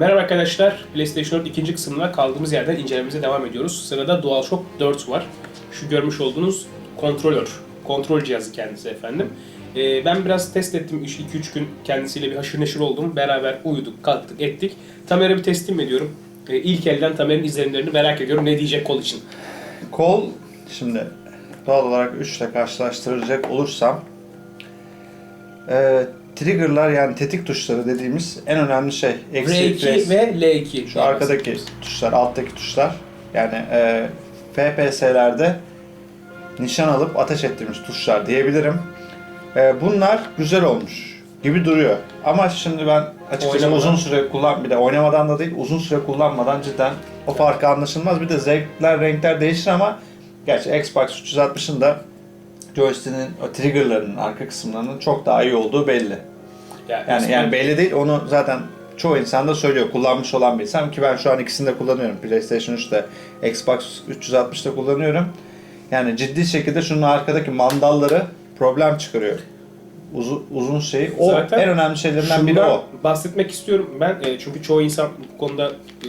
Merhaba arkadaşlar, PlayStation 4 ikinci kısmında kaldığımız yerden incelememize devam ediyoruz. Sırada DualShock 4 var. Şu görmüş olduğunuz kontrolör, kontrol cihazı kendisi efendim. Ee, ben biraz test ettim, 2-3 gün kendisiyle bir haşır neşir oldum. Beraber uyuduk, kalktık, ettik. Tamer'e bir teslim ediyorum. Ee, ilk elden Tamer'in izlenimlerini merak ediyorum. Ne diyecek kol için? Kol şimdi doğal olarak 3 ile karşılaştıracak olursam e, triggerlar yani tetik tuşları dediğimiz en önemli şey. Eksi, R2 pres. ve L2. şu arkadaki tuşlar, alttaki tuşlar yani e, FPS'lerde nişan alıp ateş ettiğimiz tuşlar diyebilirim. E, bunlar güzel olmuş gibi duruyor. Ama şimdi ben açıkçası Oynamadan. uzun süre kullan bir de oynamadan da değil uzun süre kullanmadan cidden o farkı anlaşılmaz. Bir de zevkler, renkler değişir ama gerçi Xbox 360'ın da joystick'in o triggerlarının arka kısımlarının çok daha iyi olduğu belli. Yani yani belli değil. Onu zaten çoğu insan da söylüyor. Kullanmış olan bir insan ki ben şu an ikisini de kullanıyorum. PlayStation 3'te, Xbox 360'da kullanıyorum. Yani ciddi şekilde şunun arkadaki mandalları problem çıkarıyor. Uzun, uzun şey. O Zaten en önemli şeylerinden biri o. bahsetmek istiyorum ben e, çünkü çoğu insan bu konuda e,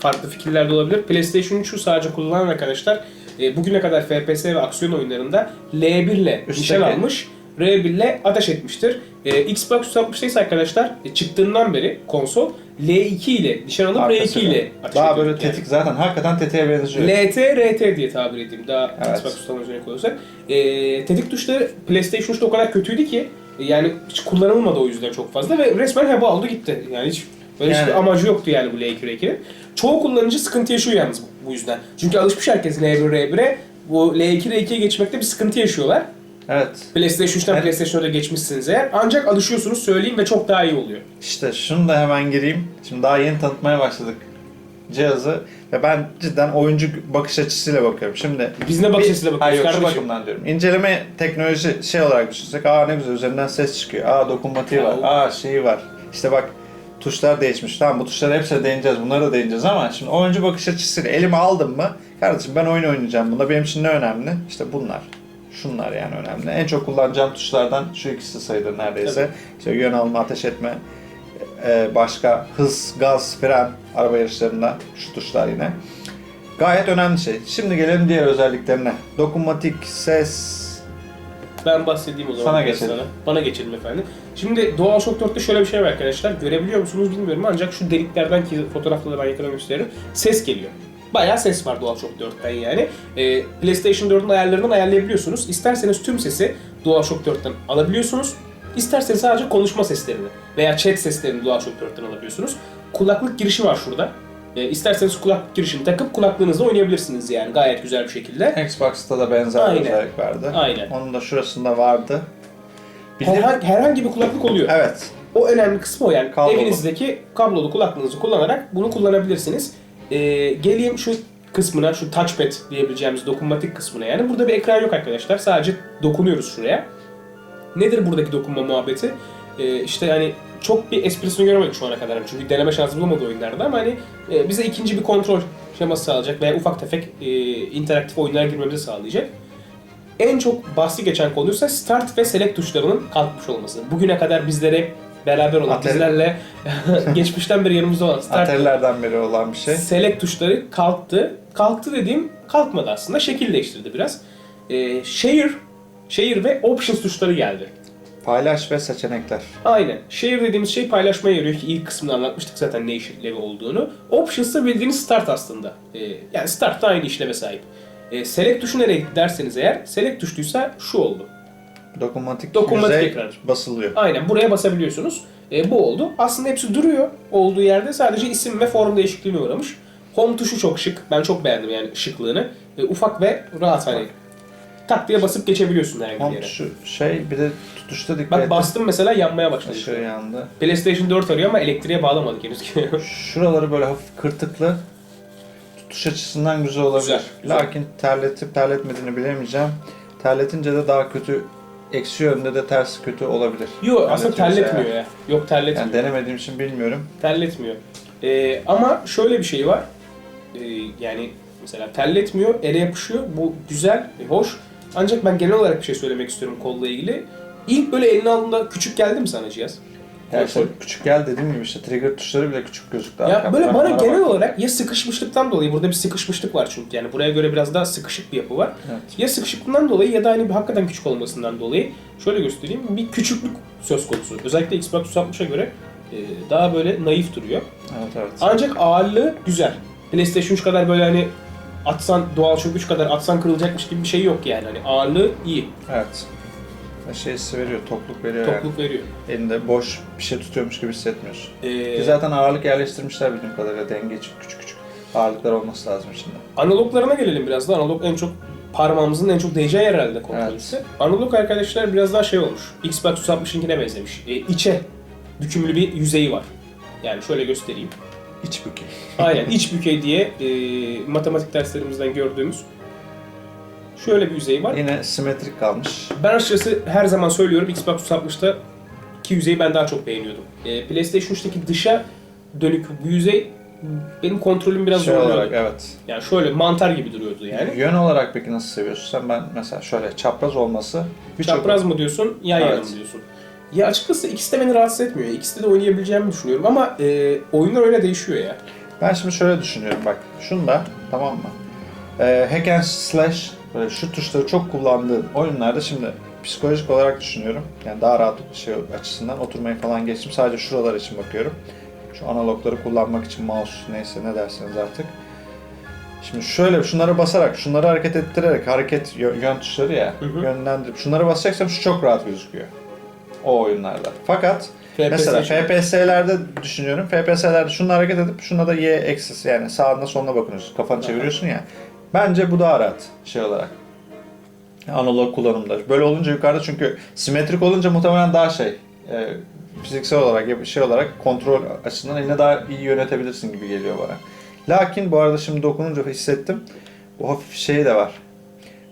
farklı fikirlerde olabilir. PlayStation 3'ü sadece kullanan arkadaşlar e, bugüne kadar FPS ve aksiyon oyunlarında L1 ile nişan almış, R1 ile ateş etmiştir. E, Xbox 360'da ise arkadaşlar e, çıktığından beri konsol L2 ile nişan alıp R2 Arkasına. ile ateş Daha ediyor. böyle Yani. tetik zaten hakikaten tetiğe benziyor. LT, RT diye tabir edeyim daha Evet. Xbox tutan örnek olursak. Ee, tetik tuşları PlayStation 3'te o kadar kötüydü ki e, yani hiç kullanılmadı o yüzden çok fazla ve resmen heba oldu gitti. Yani hiç böyle Yani- hiçbir amacı yoktu yani bu L2 R2'nin. Çoğu kullanıcı sıkıntı yaşıyor yalnız bu yüzden. Çünkü alışmış herkes L1 R1'e bu L2 R2'ye geçmekte bir sıkıntı yaşıyorlar. Evet. PlayStation 3'ten Evet. PlayStation 4'e geçmişsiniz eğer. Ancak alışıyorsunuz söyleyeyim ve çok daha iyi oluyor. İşte şunu da hemen gireyim. Şimdi daha yeni tanıtmaya başladık cihazı ve ben cidden oyuncu bakış açısıyla bakıyorum. Şimdi Biz ne bakış Bir- açısıyla Hayır, bakıyoruz şu kardeşim? bakımdan diyorum. İnceleme teknoloji şey olarak düşünsek, aa ne güzel üzerinden ses çıkıyor, aa dokunmatiği var, aa şeyi var. İşte bak tuşlar değişmiş. Tamam bu tuşlara hepsine değineceğiz, bunlara da değineceğiz ama şimdi oyuncu bakış açısıyla elime aldım mı, kardeşim ben oyun oynayacağım. Bunda benim için ne önemli? İşte bunlar. Şunlar yani önemli. En çok kullanacağım tuşlardan şu ikisi sayılır neredeyse. Tabii. İşte yön alma, ateş etme, e, başka hız, gaz, fren araba yarışlarında şu tuşlar yine. Gayet önemli şey. Şimdi gelelim diğer özelliklerine. Dokunmatik, ses... Ben bahsedeyim o zaman. Sana geçelim. Sana. Bana geçelim efendim. Şimdi DualShock 4'te şöyle bir şey var arkadaşlar. Görebiliyor musunuz bilmiyorum ancak şu deliklerden ki fotoğrafta da ben yakından gösteririm. Ses geliyor. Bayağı ses var DualShock 4'ten yani. Ee, PlayStation 4'ün ayarlarından ayarlayabiliyorsunuz. İsterseniz tüm sesi DualShock 4'ten alabiliyorsunuz. İsterseniz sadece konuşma seslerini veya chat seslerini DualShock 4'ten alabiliyorsunuz. Kulaklık girişi var şurada. Ee, isterseniz kulaklık girişini takıp kulaklığınızla oynayabilirsiniz yani gayet güzel bir şekilde. Xbox'ta da benzer Aynen. bir özellik vardı. Aynen. Onun da şurasında vardı. Bildiğin- Herhangi, herhangi bir kulaklık oluyor. Evet. O önemli kısmı o yani. Kablolu. Evinizdeki kablolu kulaklığınızı kullanarak bunu kullanabilirsiniz. Ee, geleyim şu kısmına, şu touchpad diyebileceğimiz dokunmatik kısmına yani. Burada bir ekran yok arkadaşlar. Sadece dokunuyoruz şuraya. Nedir buradaki dokunma muhabbeti? Ee, işte yani çok bir esprisini göremedik şu ana kadar. Çünkü deneme şansımız olmadı oyunlarda ama hani e, bize ikinci bir kontrol şeması sağlayacak veya ufak tefek e, interaktif oyunlara girmemizi sağlayacak. En çok bahsi geçen konuysa Start ve Select tuşlarının kalkmış olması. Bugüne kadar bizlere beraber olan, Atari. bizlerle geçmişten beri yanımızda olan Start ve Atari'lerden beri olan bir şey. Select tuşları kalktı. Kalktı dediğim kalkmadı aslında. Şekil değiştirdi biraz. Ee, share, Share ve Options tuşları geldi. Paylaş ve seçenekler. Aynen. Share dediğimiz şey paylaşmaya yarıyor ki ilk kısmında anlatmıştık zaten ne işlevi olduğunu. Options da bildiğiniz Start aslında. Ee, yani Start da aynı işleve sahip. Ee, select tuşu nereye gitti derseniz eğer, Select tuşluysa şu oldu. Dokunmatik, Dokunmatik yüzey ekran. basılıyor. Aynen buraya basabiliyorsunuz. E, bu oldu. Aslında hepsi duruyor olduğu yerde. Sadece isim ve form değişikliğine uğramış. Home tuşu çok şık. Ben çok beğendim yani şıklığını. E, ufak ve rahat hani. Tak diye basıp geçebiliyorsun herhangi bir Home yere. şu şey bir de tutuşta dikkat Bak et. bastım mesela yanmaya başladı. Işığı yandı. PlayStation 4 arıyor ama elektriğe bağlamadık henüz. Şuraları böyle hafif kırtıklı. Tutuş açısından güzel olabilir. Güzel, güzel. Lakin terletip terletmediğini bilemeyeceğim. Terletince de daha kötü, eksi yönde de ters kötü olabilir. Yok aslında terletmiyor ya. Yok terletmiyor. Yani denemediğim için bilmiyorum. Terletmiyor. Ee, ama şöyle bir şey var. Ee, yani mesela terletmiyor, ele yapışıyor. Bu güzel, hoş. Ancak ben genel olarak bir şey söylemek istiyorum kolla ilgili. İlk böyle eline aldığında küçük geldi mi sana cihaz? Kontrol. işte küçük gel dediğim gibi işte trigger tuşları bile küçük gözüktü. Ya böyle bana genel bak. olarak ya sıkışmışlıktan dolayı burada bir sıkışmışlık var çünkü yani buraya göre biraz daha sıkışık bir yapı var. Evet. Ya sıkışıklığından dolayı ya da hani bir hakikaten küçük olmasından dolayı şöyle göstereyim bir küçüklük söz konusu. Özellikle Xbox 360'a göre e, daha böyle naif duruyor. Evet evet. Ancak ağırlığı güzel. PlayStation 3 kadar böyle hani atsan DualShock 3 kadar atsan kırılacakmış gibi bir şey yok yani. Hani ağırlığı iyi. Evet. Ve Şey hissi veriyor, tokluk veriyor. Tokluk veriyor. Elinde boş bir şey tutuyormuş gibi hissetmiyorsun. Ee, Ki zaten ağırlık yerleştirmişler bildiğim kadarıyla. Denge için küçük küçük ağırlıklar olması lazım içinde. Analoglarına gelelim biraz da. Analog en çok parmağımızın en çok değeceği yer herhalde kontrolcüsü. Analog arkadaşlar biraz daha şey olmuş. Xbox 360'ınkine benzemiş. E, içe bükümlü bir yüzeyi var. Yani şöyle göstereyim. İç bükey. Aynen iç bükey diye e, matematik derslerimizden gördüğümüz şöyle bir yüzeyi var. Yine simetrik kalmış. Ben açıkçası her zaman söylüyorum Xbox 360'ta ki yüzeyi ben daha çok beğeniyordum. E, PlayStation 3'teki dışa dönük bu yüzey benim kontrolüm biraz şey zorluyordu. olarak evet. Yani şöyle mantar gibi duruyordu yani. Yön olarak peki nasıl seviyorsun? Sen ben mesela şöyle çapraz olması Çapraz mı diyorsun, yan yana Evet. mı diyorsun? Ya açıkçası ikisi de beni rahatsız etmiyor. İkisi de oynayabileceğimi düşünüyorum ama e, oyunlar öyle değişiyor ya. Ben şimdi şöyle düşünüyorum bak. Şunda tamam mı? Ee, hack and slash böyle şu tuşları çok kullandığın oyunlarda şimdi psikolojik olarak düşünüyorum. Yani daha rahat şey açısından oturmayı falan geçtim. Sadece şuralar için bakıyorum. Şu analogları kullanmak için mouse neyse ne derseniz artık. Şimdi şöyle şunlara basarak, şunları hareket ettirerek hareket yö- yön tuşları ya Hı hı. yönlendirip şunlara basacaksam şu çok rahat gözüküyor. O oyunlarda. Fakat Mesela için. FPS'lerde düşünüyorum. FPS'lerde şununla hareket edip şuna da Y eksis yani sağına soluna bakıyorsun. Kafanı çeviriyorsun ya. Bence bu daha rahat şey olarak. Analog kullanımda. Böyle olunca yukarıda çünkü simetrik olunca muhtemelen daha şey e, fiziksel olarak ya şey olarak kontrol açısından eline daha iyi yönetebilirsin gibi geliyor bana. Lakin bu arada şimdi dokununca hissettim. Bu hafif şey de var.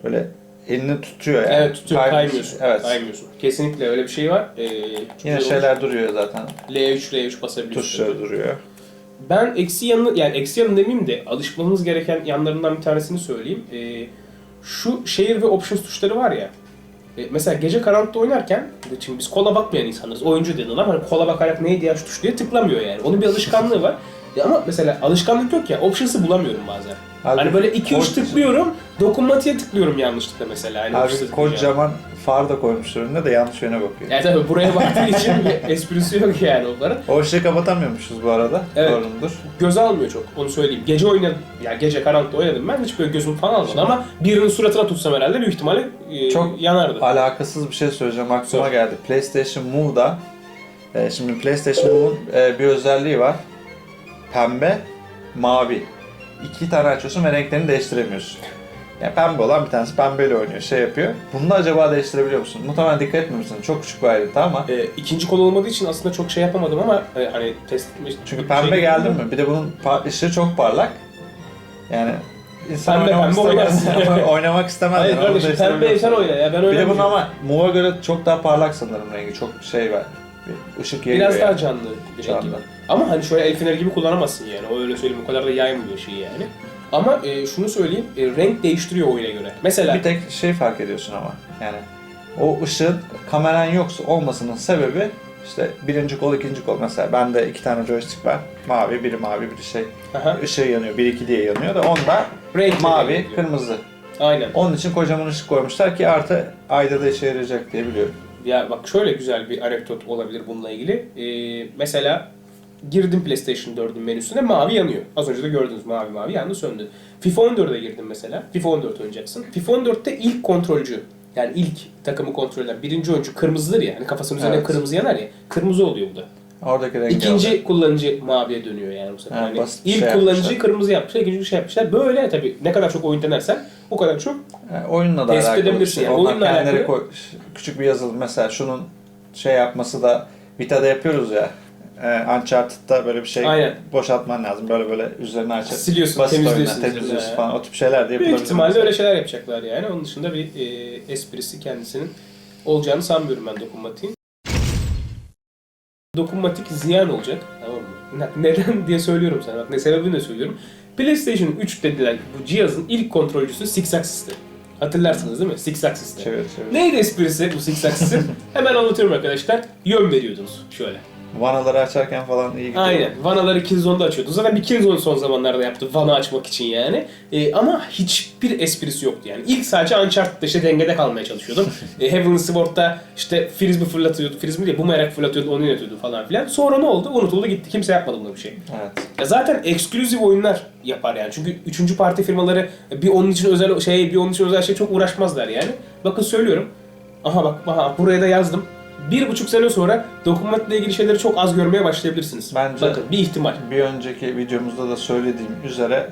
Böyle elini tutuyor yani. Evet tutuyor, Kay- kaymıyorsun. Evet. Kaymıyorsun. Kesinlikle öyle bir şey var. Ee, Yine güzel olmuş. şeyler duruyor zaten. L3, R3 basabiliyorsun. Tuşları duruyor. Ben eksi yanı, yani eksi yanı demeyeyim de alışmamız gereken yanlarından bir tanesini söyleyeyim. Ee, şu share ve options tuşları var ya. e, mesela gece karanlıkta oynarken, şimdi biz kola bakmayan insanlarız. Oyuncu dedin ama hani kola bakarak neydi ya şu tuş diye tıklamıyor yani. Onun bir alışkanlığı var. Ya ama mesela alışkanlık yok ya, options'ı bulamıyorum bazen. Halbuki hani böyle 2-3 koca- tıklıyorum, dokunmatiğe tıklıyorum yanlışlıkla mesela. Hani Abi kocaman far da koymuş önüne de yanlış yöne bakıyor. Yani tabii buraya baktığın için bir esprisi yok yani onların. O ışığı kapatamıyormuşuz bu arada. Evet. Doğrudur. Göze almıyor çok onu söyleyeyim. Gece oynadım, ya gece karanlıkta oynadım ben hiç böyle gözüm falan almadı ama birinin suratına tutsam herhalde büyük ihtimalle e, Çok yanardı. Alakasız bir şey söyleyeceğim aklıma Sor. geldi. PlayStation Move'da e, şimdi PlayStation Move'un e, bir özelliği var. Pembe, mavi. İki tane açıyorsun ve renklerini değiştiremiyorsun. Yani pembe olan bir tanesi pembeyle oynuyor, şey yapıyor. Bunu da acaba değiştirebiliyor musun? Muhtemelen dikkat etmemişsin. Çok küçük bir ayrıntı ama. E, ikinci kol olmadığı için aslında çok şey yapamadım ama e, hani test. Çünkü şey pembe değil geldi mi? Bir de bunun ışığı çok parlak. Yani insan Pembe oynamak, pembe istemez. oynamak istemez. Hayır kardeşim pembe sen oyna ya ben Bir öyle de bunun ama Move'a göre çok daha parlak sanırım rengi. Çok şey var. Bir ışık yayıyor Biraz daha canlı bir Canlı. gibi. Ama hani şöyle el feneri gibi kullanamazsın yani. O öyle söyleyeyim o kadar da yaymıyor şeyi yani. Ama e, şunu söyleyeyim, e, renk değiştiriyor oyuna göre. Mesela Bir tek şey fark ediyorsun ama. Yani o ışığın kameran yoksa olmasının sebebi işte birinci kol, ikinci kol. Mesela bende iki tane joystick var. Mavi, biri mavi, biri şey. Aha, Işığı yanıyor, bir iki diye yanıyor da onda renk mavi, renk. kırmızı. Aynen. Onun için kocaman ışık koymuşlar ki artı ayda da işe yarayacak diye biliyorum. Ya bak şöyle güzel bir anekdot olabilir bununla ilgili. Ee, mesela girdim PlayStation 4'ün menüsüne mavi yanıyor. Az önce de gördünüz mavi mavi yandı söndü. FIFA 14'e girdim mesela. FIFA 14 oynayacaksın. FIFA 14'te ilk kontrolcü yani ilk takımı kontrol eden birinci oyuncu kırmızıdır ya. Hani kafasının üzerine Evet. kırmızı yanar ya. Kırmızı oluyor bu da. Oradaki rengi İkinci alıyor. kullanıcı maviye dönüyor yani bu sefer. Basit bir ilk şey kullanıcıyı yapmışlar. kırmızı yapmışlar, ikinci şey yapmışlar. Böyle tabii ne kadar çok oyun denersen o kadar çok Yani oyunla da Tespit alakalı edebilirsin şey. yani. Onlar Oyunla alakalı- koy- küçük bir yazılım mesela şunun şey yapması da Vita'da yapıyoruz ya. E, Uncharted'da böyle bir şey Aynen. boşaltman lazım. Böyle böyle üzerine açıp Siliyorsun, basit temizliyorsun oyunlar, temizliyorsun falan. O tip şeyler de yapılabilir. Büyük ihtimalle mesela. öyle şeyler yapacaklar yani. Onun dışında bir e, esprisi kendisinin olacağını sanmıyorum ben dokunmatiğin. Dokunmatik ziyan olacak. Tamam mı? Ne- Neden diye söylüyorum sana. Bak ne sebebini de söylüyorum. PlayStation 3 dediler ki bu cihazın ilk kontrolcüsü Six Axis'ti. Hatırlarsınız değil mi? Six Axis'ti. Çevir çevir. Neydi esprisi bu Six Axis'in? Hemen anlatıyorum arkadaşlar. Yön veriyordunuz şöyle. Vanaları açarken falan iyi gidiyor. Aynen. Vanaları Killzone'da açıyordu. Zaten bir Killzone son zamanlarda yaptı Vana açmak için yani. Ee, ama hiçbir esprisi yoktu yani. İlk sadece Uncharted'da işte dengede kalmaya çalışıyordum. e, Heavenly Sword'da işte frisbee fırlatıyordu. Frisbee değil, boomerang fırlatıyordu, onu yönetiyordu falan filan. Sonra ne oldu? Unutuldu gitti. Kimse yapmadı buna bir şey. Evet. Ya zaten eksklusif oyunlar yapar yani. Çünkü üçüncü parti firmaları bir onun için özel şey, bir onun için özel şey çok uğraşmazlar yani. Bakın söylüyorum. Aha bak, aha buraya da yazdım. Bir buçuk sene sonra dokunmatikle ilgili şeyleri çok az görmeye başlayabilirsiniz. Bence- Bakın bir ihtimal. Bir önceki videomuzda da söylediğim üzere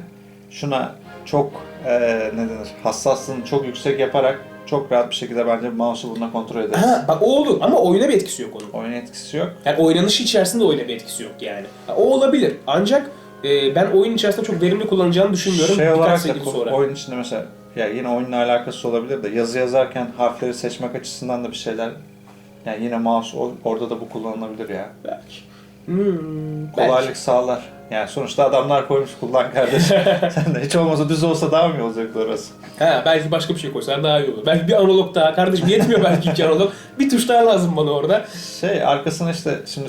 şuna çok eee ne denir hassaslığını çok yüksek yaparak çok rahat bir şekilde bence mouse'u bununla kontrol ederiz. Ha, bak o olur ama oyuna bir etkisi yok onun. Oyun etkisi yok. Yani oynanışı içerisinde oyuna bir etkisi yok yani. Ha, o olabilir. Ancak e, ben oyun içerisinde çok verimli kullanacağını düşünmüyorum. Şey olarak da sonra. oyun içinde mesela ya yine oyunla alakası olabilir de yazı yazarken harfleri seçmek açısından da bir şeyler yani yine mouse orada da bu kullanılabilir ya. Belki. Hmm, belki. Kolaylık sağlar. Yani sonuçta adamlar koymuş kullan kardeşim. Sen de hiç olmasa düz olsa daha mı iyi olacaktı orası? Ha, belki başka bir şey koysalar daha iyi olur. Belki bir analog daha. Kardeşim yetmiyor belki iki analog. Bir tuş daha lazım bana orada. Şey arkasına işte şimdi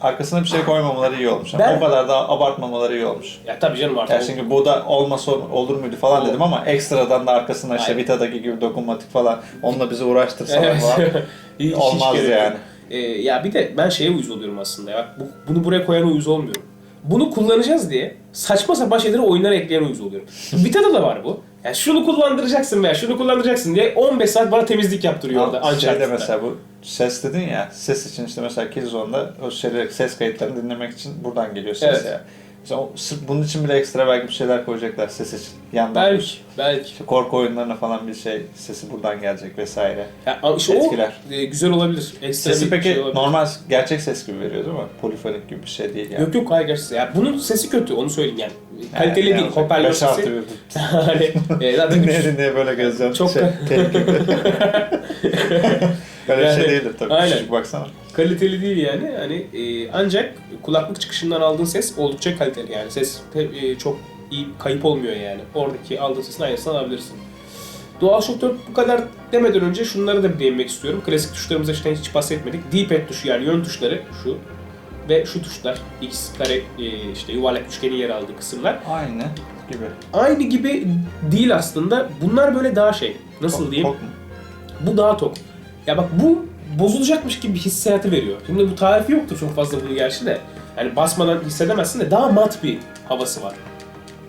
arkasına bir şey koymamaları iyi olmuş. Yani Ben- O kadar da abartmamaları iyi olmuş. Ya tabii canım artık. Yani çünkü bu da olmasa olur muydu falan dedim ama ekstradan da arkasına işte Aynen. Vita'daki gibi dokunmatik falan onunla bizi uğraştırsalar Evet. falan Hiç- hiç gerek yok. yani. Ee, ya bir de ben şeye uyuz oluyorum aslında. Ya. Bu, bunu buraya koyan uyuz olmuyorum. Bunu kullanacağız diye saçma sapan şeyleri oyunlara ekleyen uyuz oluyorum. Vita'da da var bu. Yani şunu kullandıracaksın veya şunu kullandıracaksın diye 15 saat bana temizlik yaptırıyor orada. Ama şeyde Uncharted'da. mesela bu ses dedin ya ses için işte mesela Killzone'da o şeyleri, ses kayıtlarını dinlemek için buradan geliyor ses Evet. ya. Mesela o, sırf bunun için bile ekstra belki bir şeyler koyacaklar ses için. Yandan Belki, belki. İşte korku oyunlarına falan bir şey sesi buradan gelecek vesaire. Ya, işte Etkiler. o e, güzel olabilir. Ekstra Sesi bir peki şey olabilir. normal gerçek ses gibi veriyor değil mi? Polifonik gibi bir şey değil yani. Yok yok hayır gerçekten. Ya bunun sesi kötü onu söyleyeyim yani. Kaliteli Yani değil hoparlör sesi. bir. hani e, zaten Dinleye dinleye böyle gezeceğim. Çok- şey, bir Yani, şey değildir tabii. aynen. Küçücük baksana. kaliteli değil yani. Hani e, ancak kulaklık çıkışından aldığın ses oldukça kaliteli yani. Ses e, çok iyi kayıp olmuyor yani. Oradaki aldığın sesin aynısını alabilirsin. DualShock 4 bu kadar demeden önce şunları da bir değinmek istiyorum. Klasik tuşlarımıza işte hiç bahsetmedik. D-pad tuşu yani yön tuşları şu ve şu tuşlar X kare e, işte yuvarlak üçgenin yer aldığı kısımlar. Aynı gibi. Aynı gibi değil aslında. Bunlar böyle daha şey. Nasıl Tok- diyeyim? tok mu? Bu daha tok. Ya bak bu bozulacakmış gibi bir hissiyatı veriyor. Şimdi bu tarifi yoktur çok fazla bunu gerçi de. Yani basmadan hissedemezsin de daha mat bir havası var.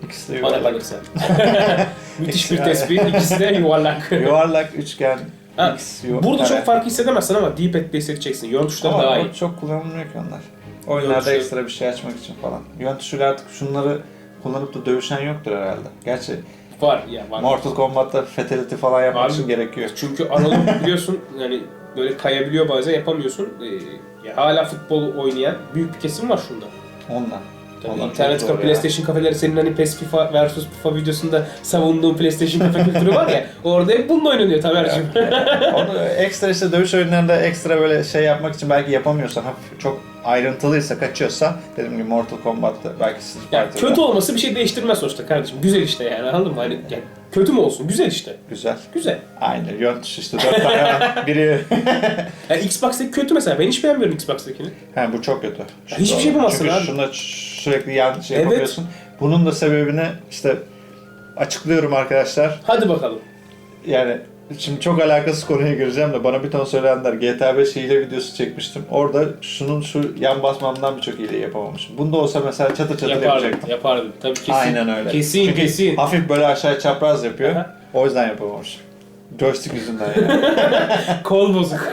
İkisi de Bana yuvarlak. kalırsa. Müthiş bir İkisi- tespit. İkisi de yuvarlak. yuvarlak, üçgen, Ha, X, yu- Burada çok fark hissedemezsin ama D-pad'de hissedeceksin. Yön tuşları Ama daha o iyi. çok kullanılmıyor ki onlar. Oyunlarda tuşu- ekstra bir şey açmak için falan. Yön tuşuyla artık şunları kullanıp da dövüşen yoktur herhalde. Gerçi Var ya var. Mortal Kombat'ta fatality falan yapmak Abi- için gerekiyor. Çünkü analog biliyorsun yani böyle kayabiliyor bazen yapamıyorsun. Ee, ya hala futbol oynayan büyük bir kesim var şunda. Ondan. Tabii internet kafe. PlayStation kafeleri senin hani PES FIFA versus FIFA videosunda savunduğun PlayStation kafe kültürü var ya orada hep bununla oynanıyor Tamer'cim. Onu ekstra işte dövüş oyunlarında ekstra böyle şey yapmak için belki yapamıyorsan, hafif çok ayrıntılıysa, kaçıyorsa dediğim gibi Mortal Kombat'ta belki Street yani kötü olması bir şey değiştirmez sonuçta kardeşim. Güzel işte yani anladın mı? Hani yani kötü mü olsun? Güzel işte. güzel. Güzel. Aynı yön işte dört tane var. biri Yani Xbox'taki kötü mesela. Ben hiç beğenmiyorum Xbox'takini. He bu çok kötü. Şu hiçbir şey yapamazsın Çünkü abi. şunda ç- sürekli yan şey Evet. yapıyorsun. Bunun da sebebini işte açıklıyorum arkadaşlar. Hadi bakalım. Yani şimdi çok alakasız konuya gireceğim de bana bir ton söyleyenler GTA 5 hile videosu çekmiştim. Orada şunun şu yan basmamdan birçok hile yapamamışım. Bunda olsa mesela çatır çatır Yapardım. yapacaktım. Yapardım. Tabii kesin. Aynen öyle. Kesin Çünkü kesin. hafif böyle aşağı çapraz yapıyor. Aha. O yüzden yapamamışım. Joystick yüzünden yani. Kol bozuk.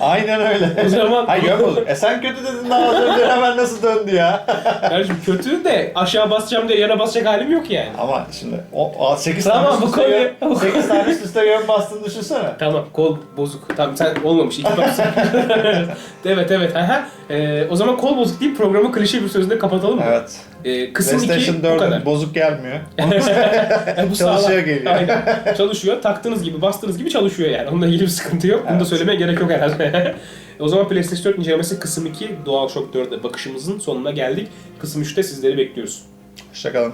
Aynen öyle. o zaman Hayır yön bozuk. E sen kötü dedin daha az önce hemen nasıl döndü ya? kardeşim kötü de aşağı basacağım diye yana basacak halim yok yani. Ama şimdi o 8 Tamam, bu konuyu- yön, 8 tane üst üste yön bastığını düşünsene. Tamam kol bozuk. Tamam sen olmamış. İki bak. evet evet. Aha. Ee, o zaman kol bozuk deyip programı klişe bir sözle kapatalım mı? Evet. Ee, kısım 2 PlayStation bu kadar. 4'ün bozuk gelmiyor. Yani bu Çalışıyor sağlam. geliyor. Aynen. Çalışıyor. Taktığınız gibi, bastığınız gibi çalışıyor yani. Onunla ilgili bir sıkıntı yok. Bunu da Evet. söylemeye gerek yok herhalde. o zaman PlayStation 4 incelemesi kısım 2 DualShock 4'e bakışımızın sonuna geldik. Kısım 3'te sizleri bekliyoruz. Hoşçakalın.